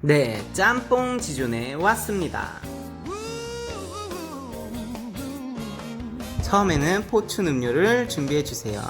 네, 짬뽕 지존에 왔습니다. 처음에는 포춘 음료를 준비해 주세요.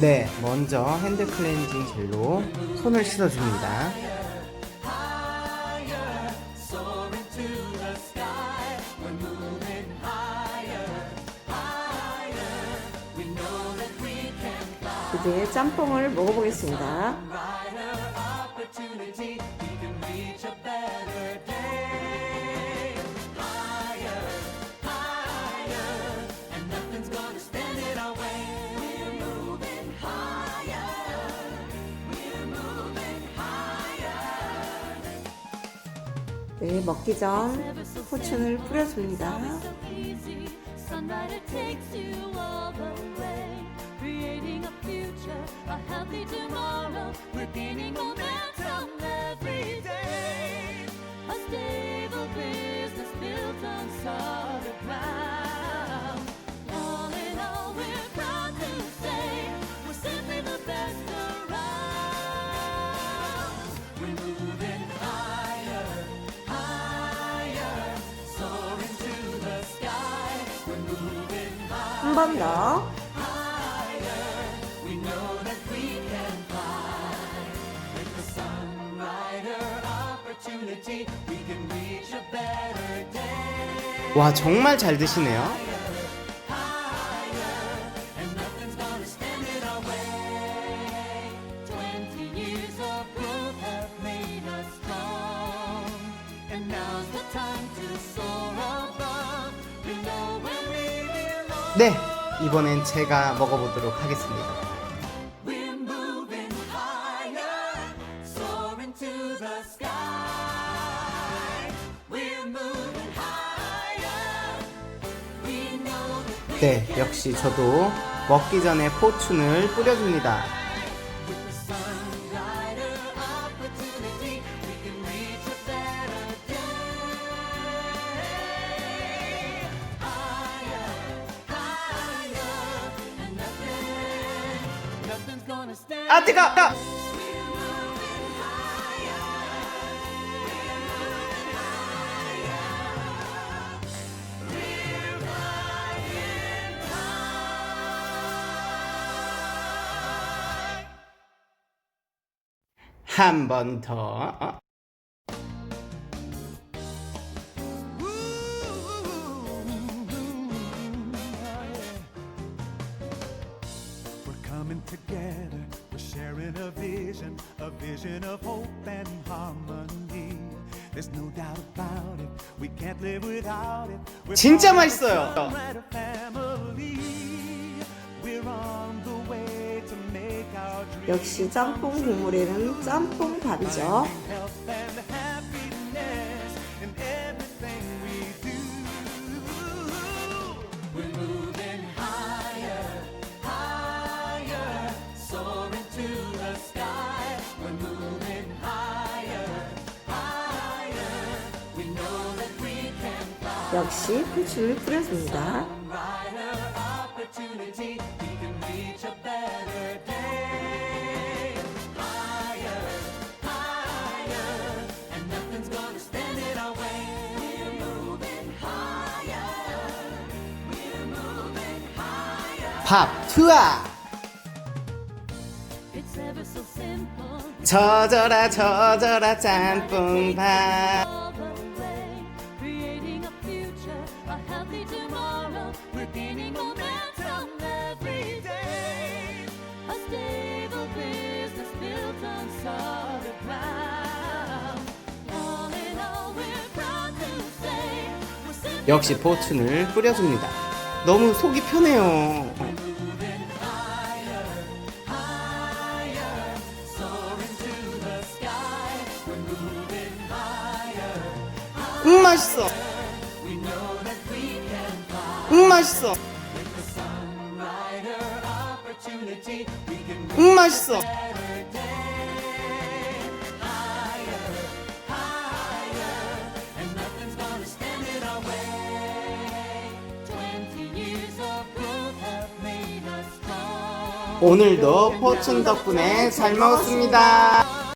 네, 먼저 핸드 클렌징 젤로 손을 씻어줍니다. 이제 짬뽕을 먹어보겠습니다. 네, 먹기 전 포춘을 뿌려줍니다. it a better day. 와, 정말 잘 드시네요. 네, 이번엔 제가 먹어보도록 하겠습니다. 네, 역시 저도 먹기 전에 포춘을 뿌려줍니다. 아, 뜨거! 아! 한번 더. Sharing a vision, a vision of hope and harmony. There's no doubt about it, we can't live without it. We're 진짜 part of the 맛있어요. Sunrider family. We're on the way to make our dreams 역시 짬뽕 국물에는 짬뽕 밥이죠. 역시 포춘을 뿌려줍니다. 밥 simple. 젖어라 젖어라 짬뽕밥 역시 포춘을 뿌려줍니다. 너무 속이 편해요. 음 맛있어. 응 맛있어 응 맛있어 오늘도 포춘 덕분에 잘 먹었습니다